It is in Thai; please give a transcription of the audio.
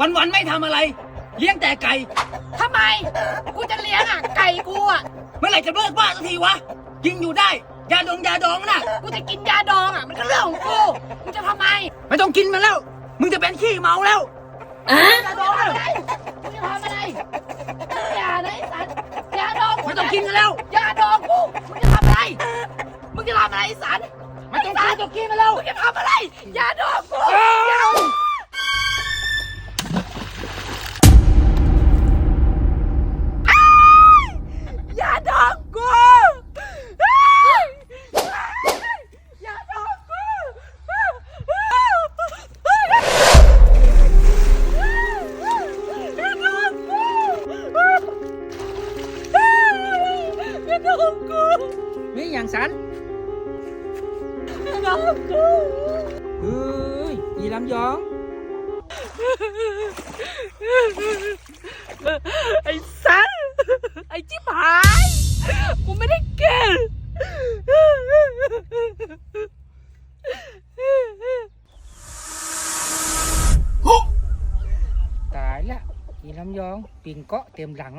วันวันๆไม่ทำอะไร เลี้ยงแต่ไก่ ทำไม กูจะเลี้ยงอะ ไก่กูอะ เมื่อไหร่จะเลิกบ้าสักทีวะ กินอยู่ได้ ยาดองยาดองน่ะ กูจะกินยาดองอะ มันก็เรื่องของกู มึงจะทำไมไม่ต้องกินมันแล้ว มึงจะเป็นขี้เมาแล้วอะยาดองอะไรมึงจะทำอะไรอย่านะไอ้สันยาดองไม่ต้องกินกันแล้ว ยาดองกู มึงจะทำอะไร มึงจะทำอะไรไอ้สันไม่ต้องกินไม่ต้องกินมาแล้ว มึงจะทำอะไรยาดอง con của Mỹ nhàn sẵn Đó cô Ơi, gì làm giòn? Anh กูไม่ได้เกินตายละอีลำยองปิ่งเกาะเต็มหลัง